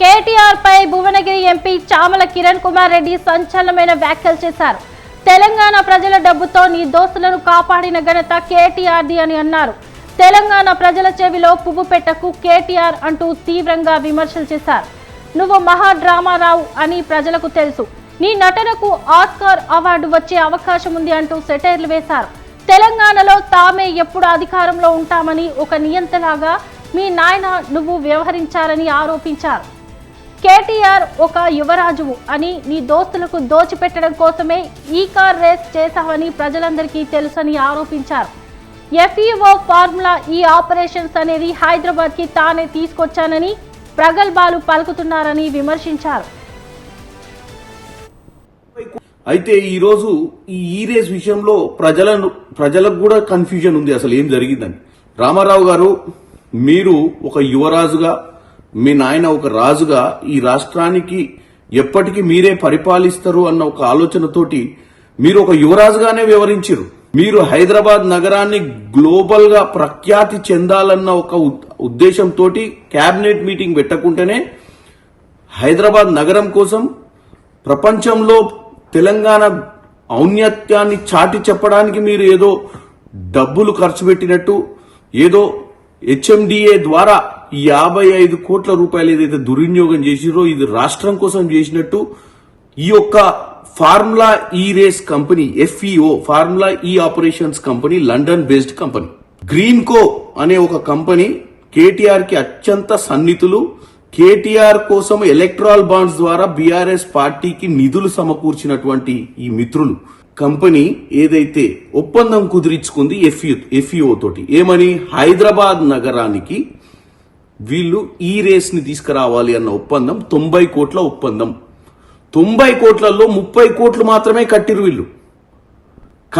కేటీఆర్ పై భువనగిరి ఎంపీ చామల కిరణ్ కుమార్ రెడ్డి సంచలనమైన వ్యాఖ్యలు చేశారు. తెలంగాణ ప్రజల డబ్బుతో నీ దోస్తులను కాపాడిన ఘనత కేటీఆర్ది అని అన్నారు. తెలంగాణ ప్రజల చెవిలో పువ్వు పెట్టకు కేటీఆర్ అంటూ తీవ్రంగా విమర్శలు చేశారు. నువ్వు మహా డ్రామారావు అని ప్రజలకు తెలుసు. నీ నటనకు ఆస్కార్ అవార్డు వచ్చే అవకాశం ఉంది అంటూ సెటైర్లు వేశారు. తెలంగాణలో తామే ఎప్పుడు అధికారంలో ఉంటామని ఒక నియంతలాగా మీ నాయన నువ్వు వ్యవహరించారని ఆరోపించారు. కేటీఆర్ ఒక యువరాజువు అని నీ దోస్తులకు దోచిపెట్టడం కోసమే ఈ కార్ రేస్ చేశావని ప్రజలందరికీ తెలుసని ఆరోపించారు. ఎఫ్ఈఓ ఫార్ములా ఈ ఆపరేషన్స్ అనేది హైదరాబాద్కి తానే తీసుకొచ్చానని ప్రగల్భాలు పలుకుతున్నారని విమర్శించారు. అయితే ఈరోజు ఈ ఈ రేస్ విషయంలో ప్రజలను ప్రజలకు కూడా కన్ఫ్యూజన్ ఉంది. అసలు ఏం జరిగిందని. రామారావు గారు మీరు ఒక యువరాజుగా మీ నాయన ఒక రాజుగా ఈ రాష్ట్రానికి ఎప్పటికీ మీరే పరిపాలిస్తారు అన్న ఒక ఆలోచనతోటి మీరు ఒక యువరాజుగానే వివరించారు మీరు హైదరాబాద్ నగరాన్ని గ్లోబల్గా ప్రఖ్యాతి చెందాలన్న ఒక ఉద్దేశంతో క్యాబినెట్ మీటింగ్ పెట్టకుంటేనే హైదరాబాద్ నగరం కోసం ప్రపంచంలో తెలంగాణ ఔన్నత్యాన్ని చాటి చెప్పడానికి మీరు ఏదో డబ్బులు ఖర్చు పెట్టినట్టు ఏదో హెచ్ఎండిఏ ద్వారా యాభై ఐదు కోట్ల రూపాయలు ఏదైతే దుర్వినియోగం చేసిరో ఇది రాష్ట్రం కోసం చేసినట్టు ఈ యొక్క formula E race company FEO formula E operations company London based company. Green co అనే ఒక కంపెనీ కేటీఆర్కి అత్యంత సన్నిహితులు. కేటీఆర్ కోసం ఎలక్ట్రాల్ బాండ్స్ ద్వారా బీఆర్ఎస్ పార్టీకి నిధులు సమకూర్చినటువంటి ఈ మిత్రులు. కంపెనీ ఏదైతే ఒప్పందం కుదిరించుకుంది ఎఫ్ఈ ఎఫ్ఈఓ తోటి. ఏమని? హైదరాబాద్ నగరానికి వీళ్ళు ఈ రేస్ని తీసుకురావాలి అన్న ఒప్పందం తొంభై కోట్ల ఒప్పందం. తొంభై కోట్లలో ముప్పై కోట్లు మాత్రమే కట్టిరు వీళ్ళు.